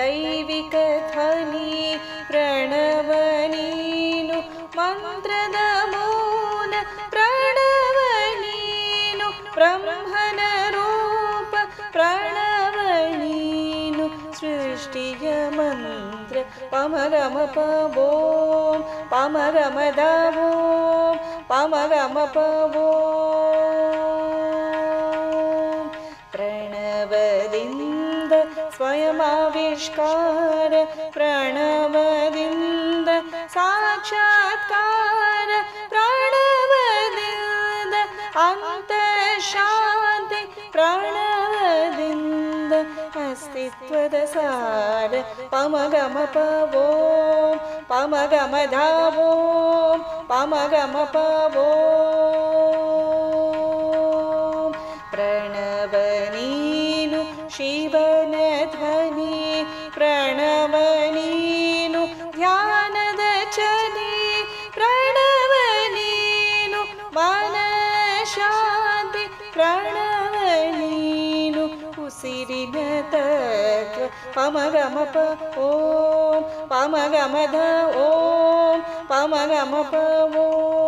दैविकथली प्रणवनीनु मन्त्रदमोल प्रणवनीनु ब्रह्म प्रणवनीनु सृष्टिय मन्त्र पमरमपवों पमरमदवों पमरमपवों स्वयमाविष्कार प्रणवदिन्द साक्षात्कार प्रणवदिन्द अन्तशान्ति प्रणवदिन्द अस्तित्वदसार पमगमपवो पमगमधावो पमगमपवो। प्रणवनीनु शिव ಪ್ರಣವ ನೀನು ಧ್ಯಾನದ ಚನಿ ಪ್ರಣವ ನೀನು ಮನ ಶಾಂತಿ ಪ್ರಣವ ನೀನು ಉಸಿರಿನ ತತ್ವ ಪಮಗಮ ಪ ಓಂ ಪಮಗಮ ಧ ಓಂ ಪಮಗಮ ಪ ಓಂ